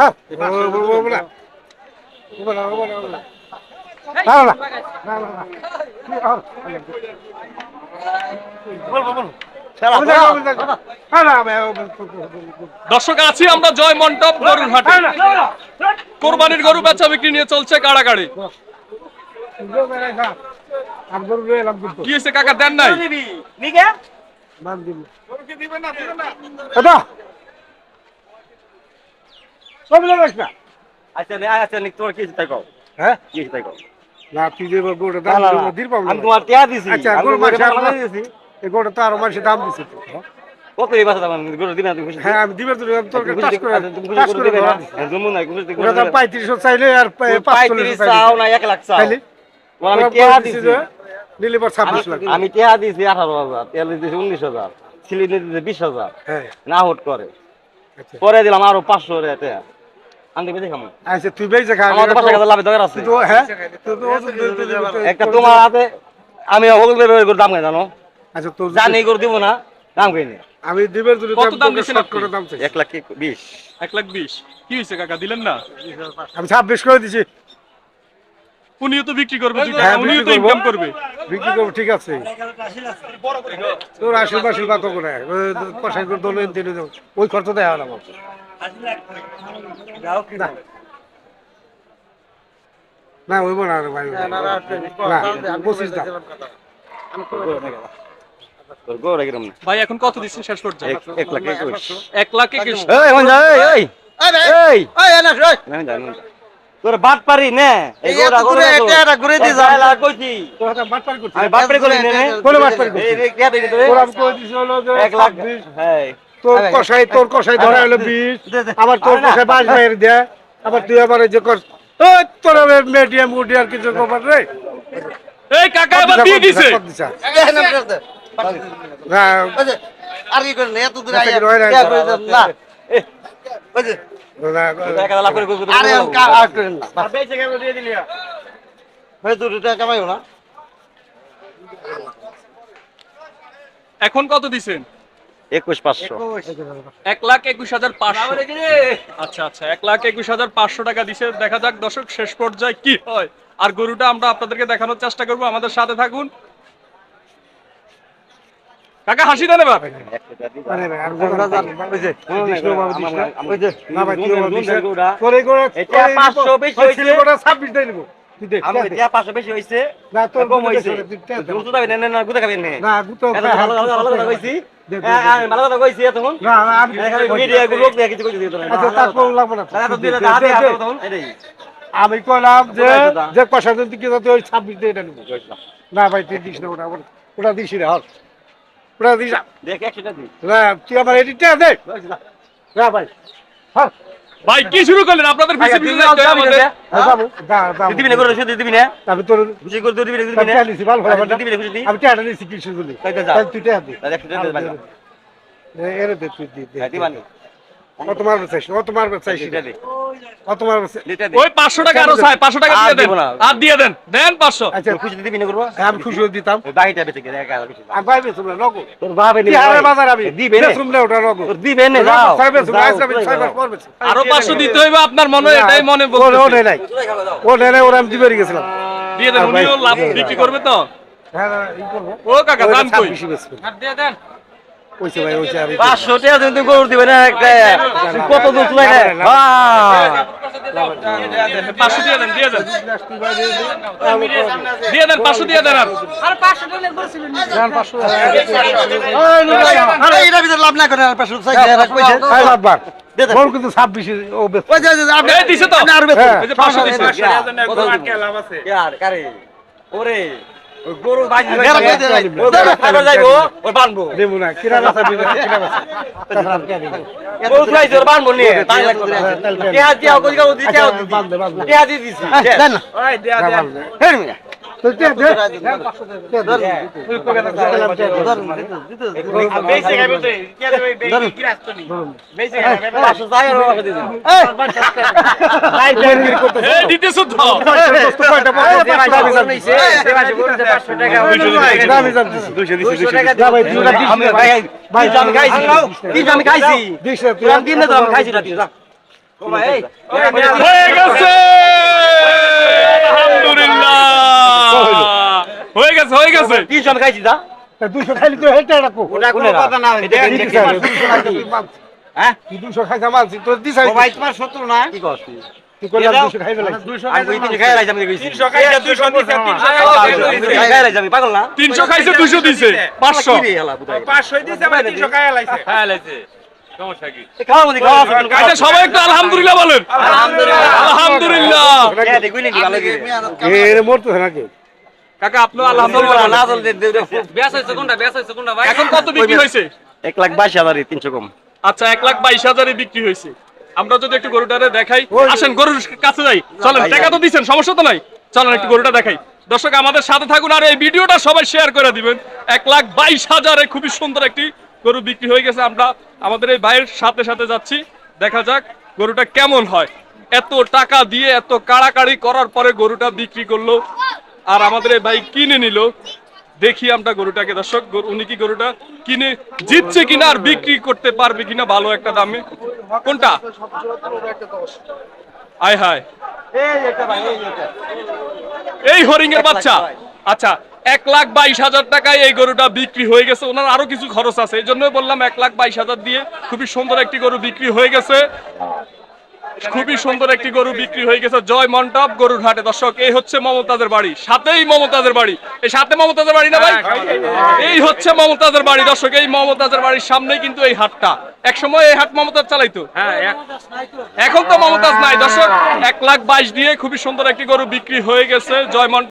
হ্যাঁ না না না না না না না না না না দর্শক আছি আমরা জয় মন্টপ গরুর হাটে কোরবানির গরু বেচা বিক্রি নিয়ে চলছে কাড়াকাড়ি কি হয়েছে কাকা দেন নাই? দিন এটা সব না আচ্ছা নে আচ্ছা নে তোর কি তাই কও? হ্যাঁ? কি তাই কও? না তুই যে দাম দির পাবো আমি তোমার টিয়া দিছি। আচ্ছা, আমি টাকা আমরা- দিয়েছি এই তো আরও মানুষের দাম দিচ্ছে তো, হ্যাঁ? কত এই বাসা দাম দিনা তুমি হ্যাঁ আমি তো তোর টাচ খুশি করে তুমি টাচ করে দিবে না? দিছি। হ্যাঁ, জম্মু নাই খুশি দিবে দাম চাইলে আর পাঁচচল্লিশ পঁয়ত্রিশ চাও না এক লাখ চাও। ও আমি টিয়া দিছি। নিলে পর ছাব্বিশ লাখ। আমি টিয়া দিছি আঠারো হাজার তেল দিছি উনিশ হাজার সিলি দিছি বিশ হাজার। হ্যাঁ। না হুট করে। আচ্ছা। পরে দিলাম আরও পাঁচশো টিয়া। খামো। আচ্ছা তুই বেঁচে খা আমার তো পাঁচশো টাকা দরকার আছে। তো হ্যাঁ? তো ওষুধ দিতে দিতে দিতে- একটা তোমার হাতে আমি হগুল বের দাম কেন জানো? আচ্ছা তোর জানি করে দিব না দাম কিনে আমি দিবের যদি কত দাম দিছেন আপনি? দাম চাই এক লাখ কি- বিশ। এক লাখ বিশ। কি হয়েছে কাকা? দিলেন না? আমি ছাব্বিশ করে দিছি। উনিও তো বিক্রি করবে হ্যাঁ, টাকা, উনিও তো বিক্রি করব। ইনকাম করবে। বিক্রি করব ঠিক আছে। তোর আশীর্বাদ আশীর্বাদ করে। ওই খরচ দেয় না আমার না। না ওই না। ভাই না কিরম না। ভাই এখন কত দিচ্ছেন? শেষ পর্যন্ত এক- লাখ একুশ। এক লাখ একুশ। এখন যা এই এই এই না, যা, না, যা। তোর বাট পারি নে। এই গৌরা গৌরা এক লাখ কইছি। তোর হাতে বাটপারি করছিস? আমি বাট পারি করি নে কোনে বাটপারি করছিস? এই রে কে দিবি তোরে তোর আমি কই দিছি হলো যে লাখ 26, হ্যাঁ। তোর কষাই তোর কষাই ধরা হলো বিশ আবার তোর কষাই বাস বাইরে দেয় আবার তুই আবার যে কর তোর মিডিয়াম মুডি আর কিছু কবার রে। এই কাকা এবার দিয়ে দিছে আর কি করেন এত দূরে আইয়া না। ভাই দুটো টাকা কামাইও না। এখন কত দিছেন? একুশ পাঁচশো এক লাখ একুশ হাজার পাঁচশো আচ্ছা আচ্ছা এক লাখ একুশ হাজার পাঁচশো টাকা দিছে দেখা যাক দর্শক শেষ পর্যায়ে কি হয় আর গরুটা আমরা আপনাদেরকে দেখানোর চেষ্টা করব আমাদের সাথে থাকুন কাকা হাসি দেন এবার আরে ভাই, আর বলব না, ওই যে, দিস না বাবা, দিস না। ওই যে, না ভাই, তুই আমার দিস না। গৌরা তোর এই করে- এটা তোর এই 500 বেশি হয়েছে। 26 আমি কলাম ভালো কথা কইছি না, আমি- গুলো লোক দেখে কিছু দিত না আচ্ছা, তারপর লাগবো না। দাদা তো দিলে দে, হাতে তখন। এটাই। আমি কইলাম যে? যে পয়সা যদি কি যাতে ওই ছাব্বিশ দিয়ে এটা নিব না ভাই তুই দিস না ওটা ওটা- দিস রে হল। ওটা দিস। দেখ একশোটা দি না তুই আমার এডিটটা দে। না ভাই হ্যাঁ ভাই কি শুরু করলেন? আপনাদের পিছে পিছে যাইতে আমাদের। বাবু, দা, দা, দিবি না করে শুধু দিবি না। আমি তোর খুশি করে দিবি না দিবি না। ভালো ভালো ভালো। দিবি না খুশি আমি নিছি কি শুধু করলি? তাই তো যা। তাহলে তুই টিয়া দে। দাদা একশোটা দে ভাই এ- দে তুই দে, দে, হ্যাঁ দিবানি। কত মারবে? কত মারবে? কত মারবে চাই- এটা দে ওই পাঁচশো টাকা আরও চাই পাঁচশো টাকা দিয়ে দেন আর দিয়ে দেন দেন পাঁচশো আচ্ছা, খুশি দিবি না করব হ্যাঁ, আমি খুশি দিতাম। ওই বেঁচে গেলে একা আমি ভাই বেচুম না, নগদ। তোর ভাবে তিহারের বাজার আমি। দিবে না ওটা। তোর দিবে না যাও বেচুম, মাস আরও পাঁচশো দিতে হইবে আপনার মনে হয় এটাই মনে ও- ও। নেই নাই। ও নেই নাই, ওরা আমি দিবে গেছিলাম। দিয়ে দেন উনিও লাভ বিক্রি করবে তো হ্যাঁ, না, ই করব। ও কাকা দাম কই ছাব্বিশই দিয়ে দেন ওইছে ভাই, ওইছে আমি- পাঁচশো টাকা তুমি তুমি গরু দিবে না একটা কত তুলে না? হ্যাঁ পাঁচশো দিয়ে দেন দিয়ে দেন। দিয়ে দেন পাঁচশো দিয়ে দেন আর। আরে এটার ভিতরে লাভ না করেন, আর পাঁচশো চাই, এরা কইছে। দেন। বল কিন্তু ও। ওই যে, আপনি- দিছে তো। আপনি আরও বেচুন। হ্যাঁ। এই যে পাঁচশো দিছে। কার কারে? ওরে। গরু খাইবার যাইবো ওই বানবো দেবো না, কিরা বেচা দিবে কিরা দিব? গরু খাইছে ওর বানবো নিয়ে হাত দিয়া কই গাও দি কে হাত দি বান্ধে, বান্ধে। কে হাত দি দিছি দেন না। না, বান্ধে। হের মিয়া। দুইশো টাকা খাইছি দিস আমি খাইছি দিস না, তুই তুই আমি কিনে তো আমি খাইছি না তুই যা হয়ে গেছে আলহামদুলিল্লাহ হয়ে গেছে হয়ে গেছে। আমি খাইছি দা দুশো খাইলি তো হেঁটে রাখো। ওটা কোনো কথা না এটা কি দুশো হ্যাঁ খাইছা মানছি তোর দিছাই ভাই তোমার শত্রু না? কি কস? তিনশো খাইছে দুশো দিছে তিনশো। সবাই একটু আলহামদুলিল্লাহ বলেন। আলহামদুলিল্লাহ। হ্যাঁ, কাকা আপনি চলবো না, আলহামদুলিল্লাহ না বলেন। চলতে দে- দে- এখন কত বিক্রি হয়েছে? এক লাখ বাইশ হাজারই তিনশো কম। আচ্ছা এক লাখ বাইশ হাজারে বিক্রি হয়েছে। আমরা যদি একটু গরুটারে দেখাই। আসেন গরুর কাছে যাই। চলেন টাকা তো দিচ্ছেন সমস্যা তো নাই। চলেন একটু গরুটা দেখাই। দর্শক আমাদের সাথে থাকুন আর এই ভিডিওটা সবাই শেয়ার করে দিবেন। এক লাখ বাইশ হাজারে খুবই সুন্দর একটি গরু বিক্রি হয়ে গেছে। আমরা আমাদের এই ভাইয়ের সাথে সাথে যাচ্ছি। দেখা যাক গরুটা কেমন হয়। এত টাকা দিয়ে এত কাড়াকাড়ি করার পরে গরুটা বিক্রি করল। আর আমাদের এই ভাই কিনে নিল। দেখি আমরা গরুটাকে। দর্শক উনি কি গরুটা কিনে জিতছে কিনা আর বিক্রি করতে পারবে কিনা ভালো একটা দামে। কোনটা? আয় হায়। এই হরিং এর বাচ্চা। আচ্ছা এক লাখ বাইশ হাজার টাকায় এই গরুটা বিক্রি হয়ে গেছে। ওনার আরও কিছু খরচ আছে। এই জন্য বললাম, এক লাখ বাইশ হাজার দিয়ে খুবই সুন্দর একটি গরু বিক্রি হয়ে গেছে। খুবই সুন্দর একটি গরু বিক্রি হয়ে গেছে। জয় মন্টপ গরুর হাটে। দর্শক এই হচ্ছে মমতাজের বাড়ি। সাথেই মমতাজের বাড়ি। এই সাথে মমতাজের বাড়ি না ভাই? এই হচ্ছে মমতাজের বাড়ি। দর্শক এই মমতাজের বাড়ির সামনে কিন্তু এই হাটটা। এক সময় এই হাট মমতাজ চালাইতো। এখন তো মমতাজ নাই। দর্শক এক লাখ বাইশ দিয়ে খুবই সুন্দর একটি গরু বিক্রি হয়ে গেছে। জয় মন্টপ